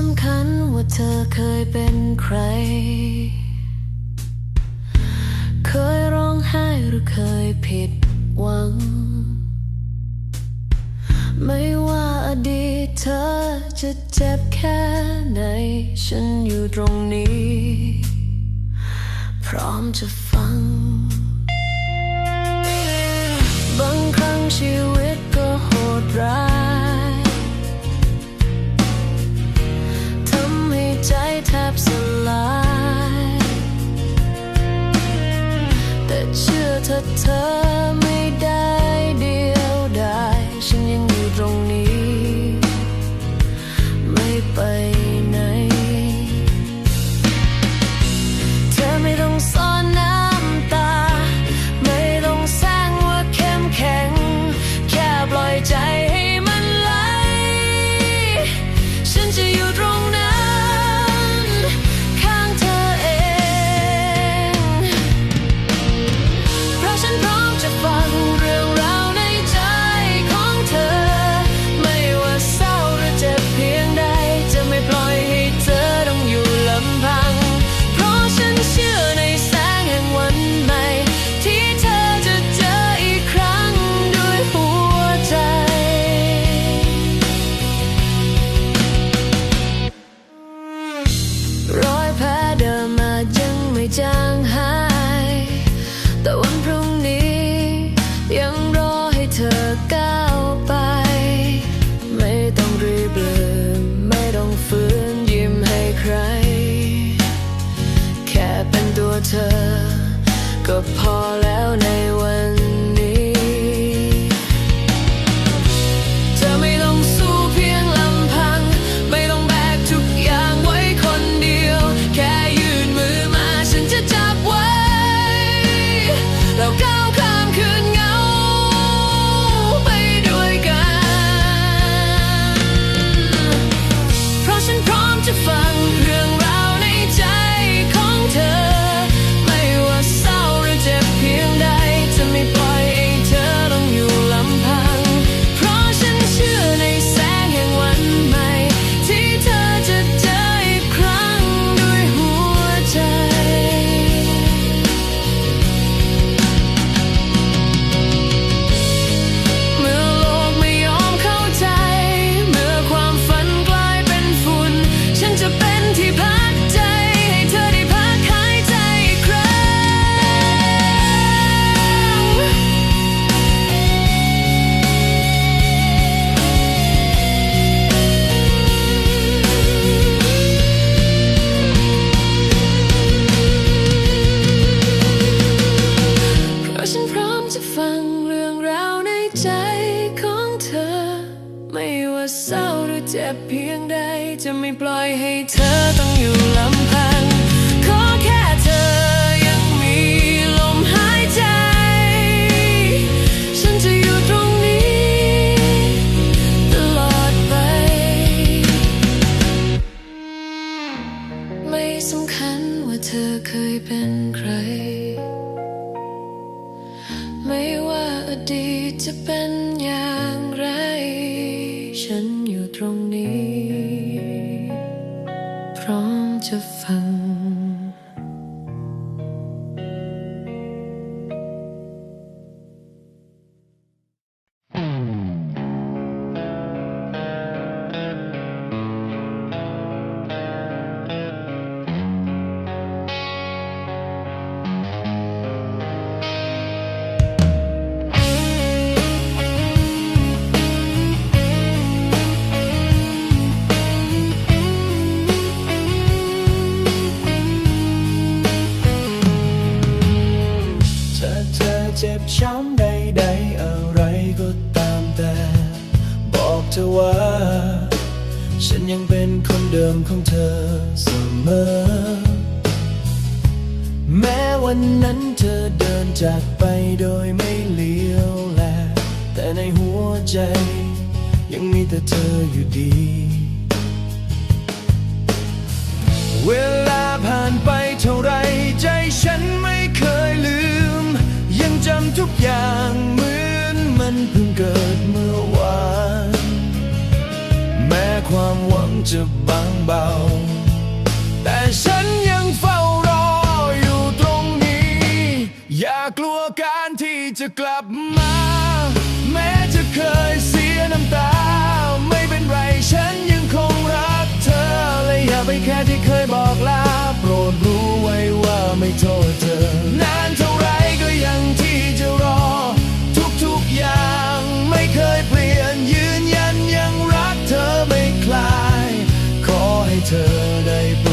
สำคัญว่าเธอเคยเป็นใคร เคยร้องไห้หรือเคยผิดหวัง ไม่ว่าอดีตเธอจะเจ็บแค่ไหน ฉันอยู่ตรงนี้ พร้อมจะฟัง บางครั้งชีวิตก็โหดร้าย touch 江海 จะกลับมา แม้จะเคยเสียน้ำตา ไม่เป็นไรฉันยังคงรักเธอ และอย่าไปแค่ที่เคยบอกลา โปรดรู้ไว้ว่าไม่โทษเธอ นานเท่าไรก็ยังที่จะรอ ทุกๆอย่างไม่เคยเปลี่ยนยืนยันยังรักเธอไม่คลาย ขอให้เธอได้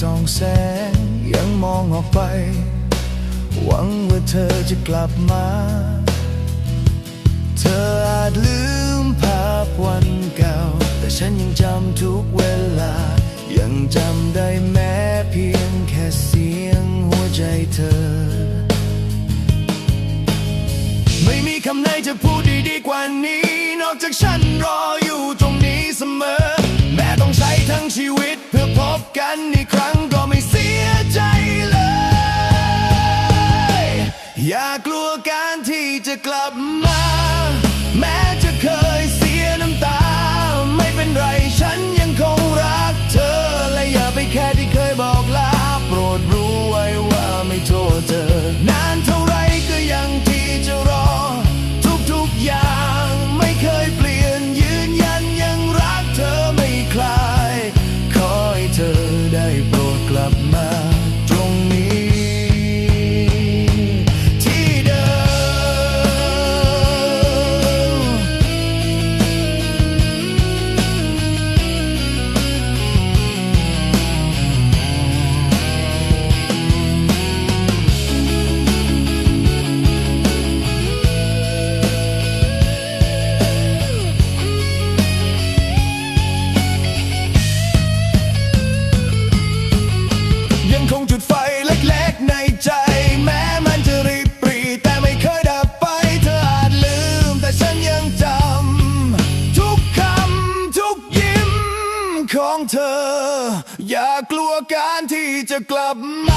ส่องแสงยังมองออกไป หวังว่าเธอจะกลับมา เธออาจลืมภาพวันเก่า แต่ฉันยังจำทุกเวลา ยังจำได้แม้เพียงแค่เสียงหัวใจเธอ ไม่มีคำไหนจะพูดดีๆกว่านี้ นอกจากฉันรออยู่ตรงนี้เสมอ แม้ต้องใช้ทั้งชีวิต นอีกครั้งก็ไม่เสียใจเลย อย่ากลัวการที่จะกลับมา รด ที่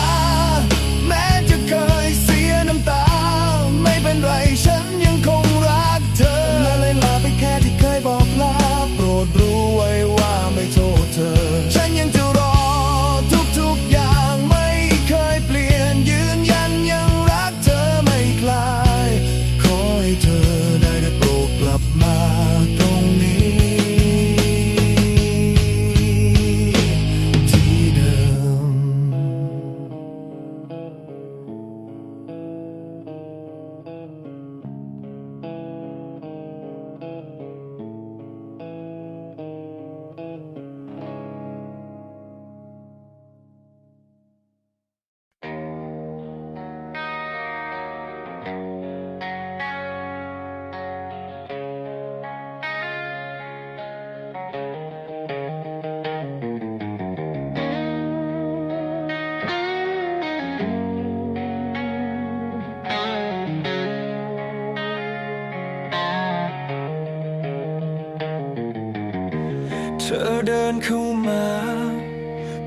เธอเดินเข้ามา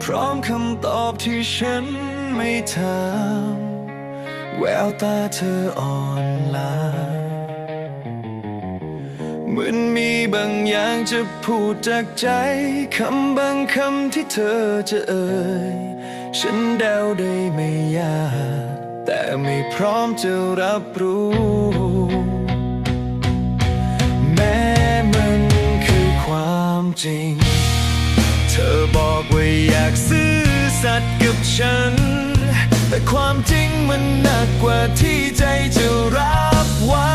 พร้อมคำตอบที่ฉันไม่ถามแววตาเธออ่อนล้าเหมือนมีบางอย่างจะพูดจากใจ คำบางคำที่เธอจะเอ่ย ฉันเดาได้ไม่ยาก แต่ไม่พร้อมจะรับรู้แม้มันคือความจริง เธอบอกว่าอยากซื่อสัตย์กับฉัน แต่ความจริงมันหนักกว่าที่ใจจะรับไว้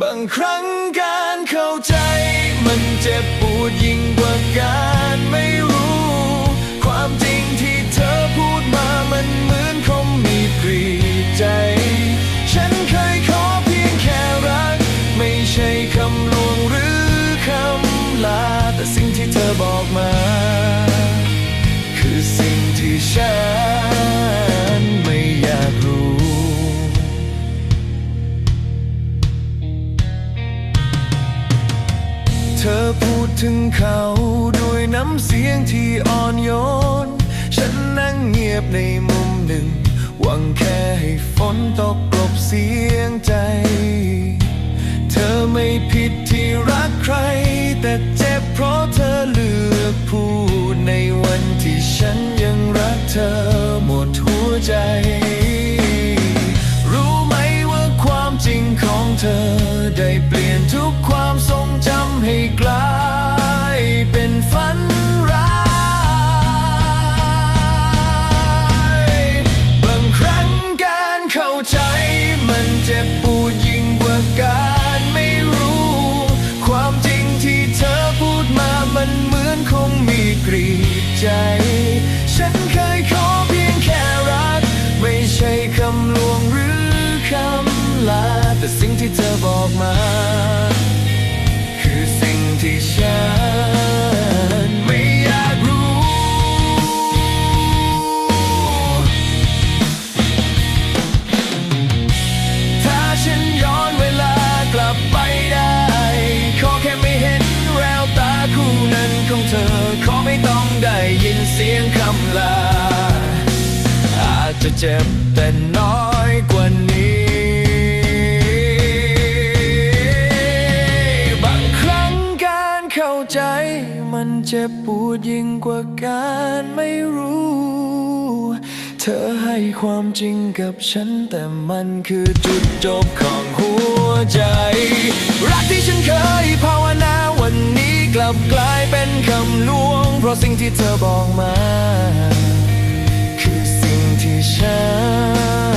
บางครั้ง ยงที่อ่อนโยน ฉันนั่งเงียบในมุมหนึ่ง หวังแค่ให้ฝนตกกลบเสียงใจ เธอไม่ผิดที่รักใคร แต่เจ็บเพราะเธอ เสียงคำลา อาจจะเจ็บแต่น้อยกว่านี้ บางครั้งการเข้าใจ มันเจ็บปวดยิ่งกว่าการไม่รู้ เธอให้ความจริงกับฉัน แต่มันคือจุดจบของหัวใจ รักที่ฉันเคยภาวนาวันนี้กลับกลายเป็นคำลวง เพราะสิ่งที่เธอบอกมา คือสิ่งที่ฉัน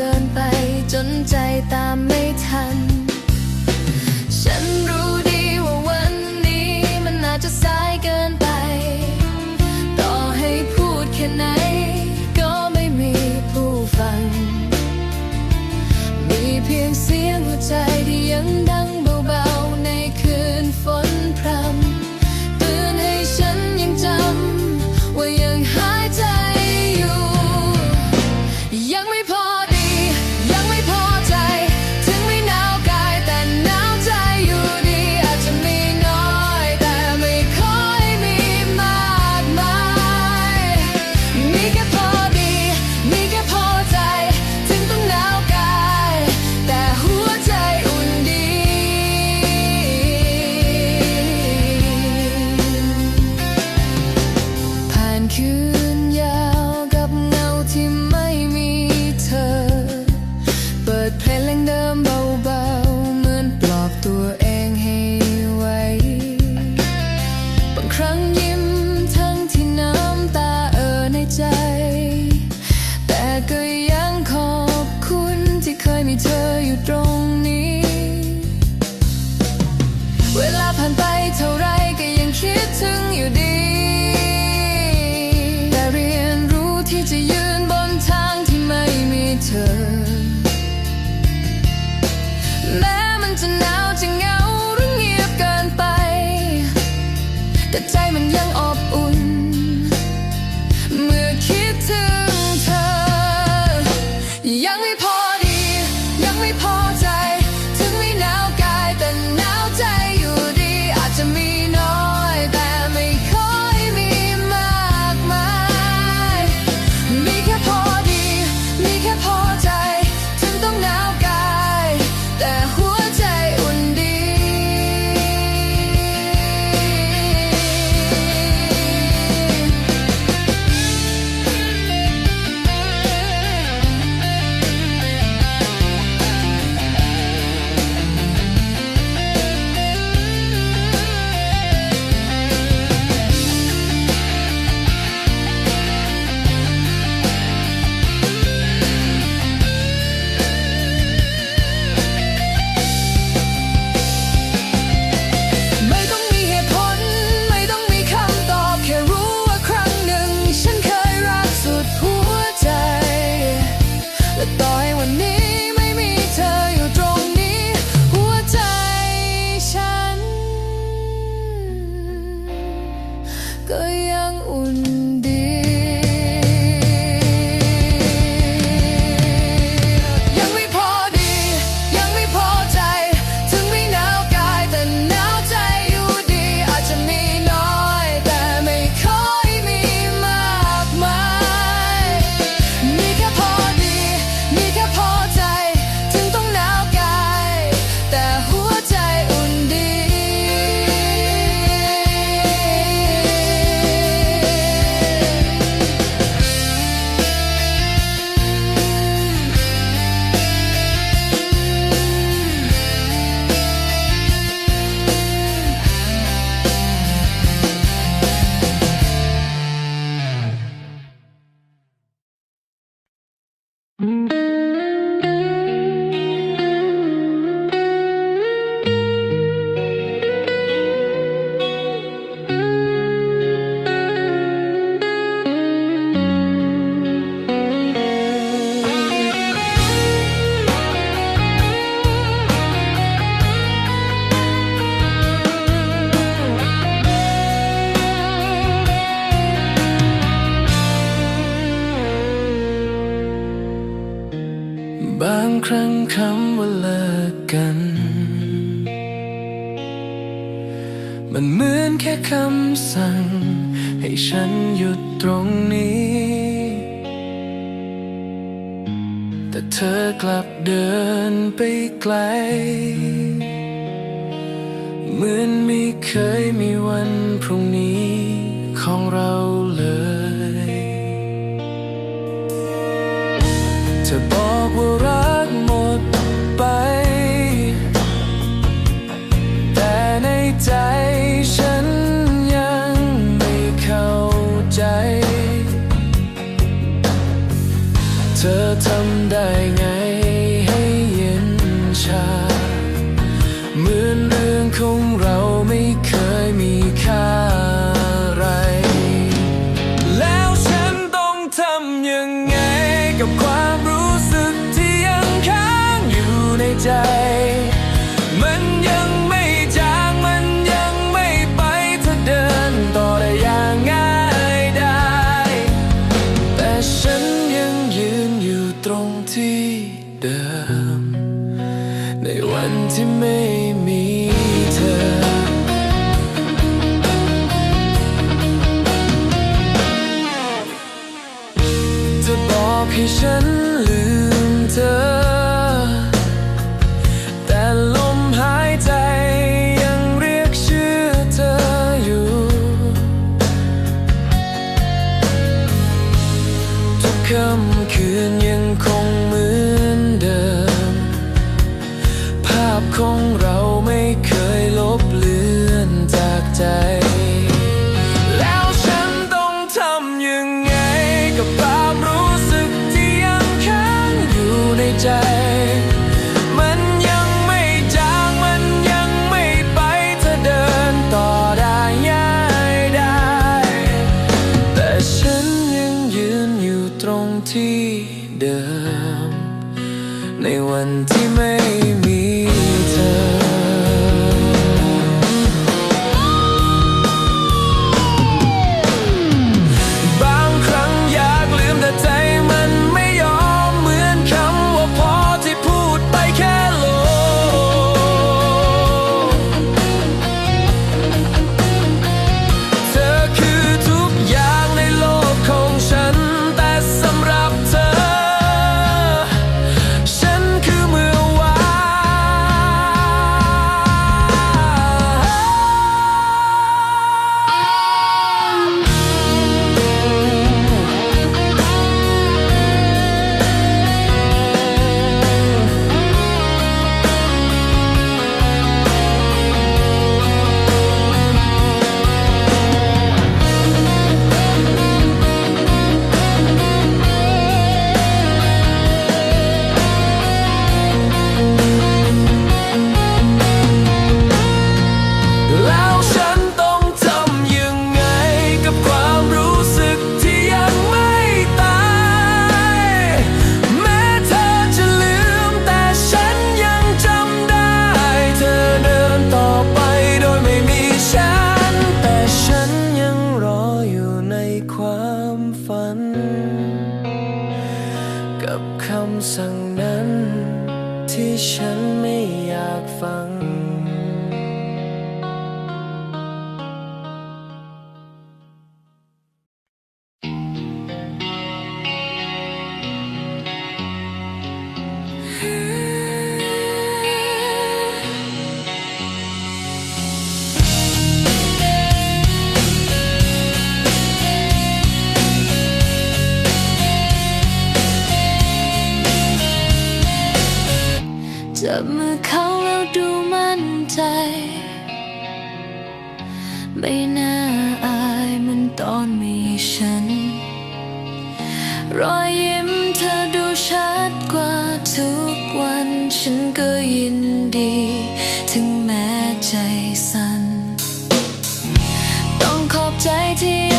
เกินไปจนใจตามไม่ทัน มันเหมือนแค่คำสั่ง ให้ฉันหยุดตรงนี้ แต่เธอกลับเดินไปไกล เหมือนไม่เคยมีวันพรุ่งนี้ของเราเลยเธอบอกว่ารัก ดกว่าทุกวันฉันก็ยินดี ถึงแม้ใจสั่นต้องขอบใจที่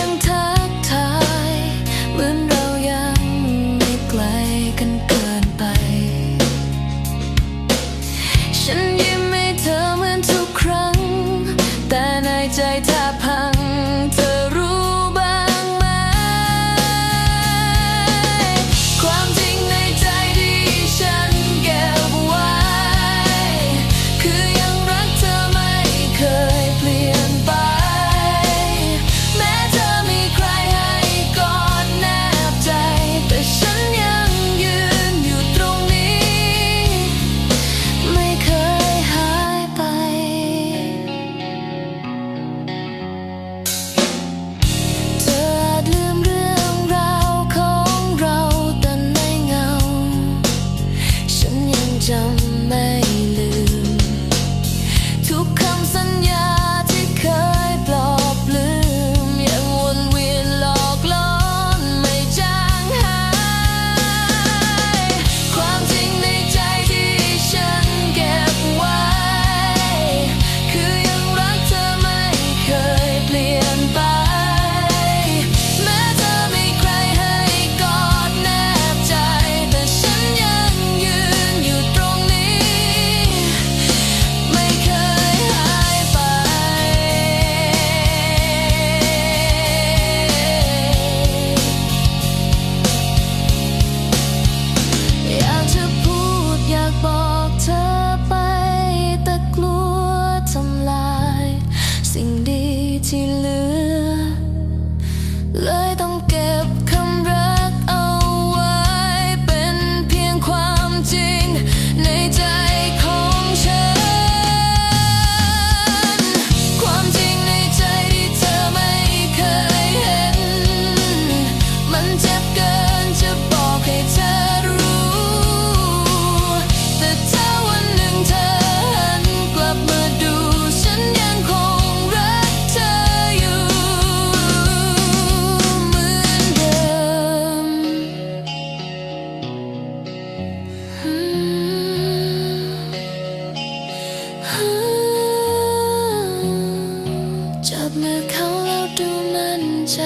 จับมือเขาแล้วดูมั่นใจ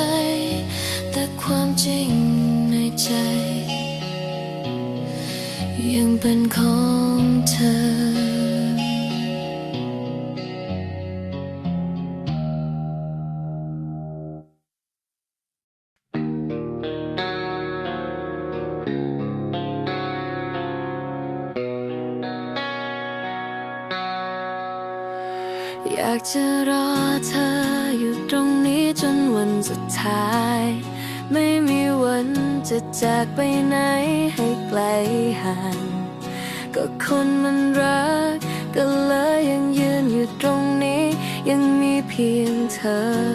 แต่ความจริงในใจ ยังเป็นของเธอ 和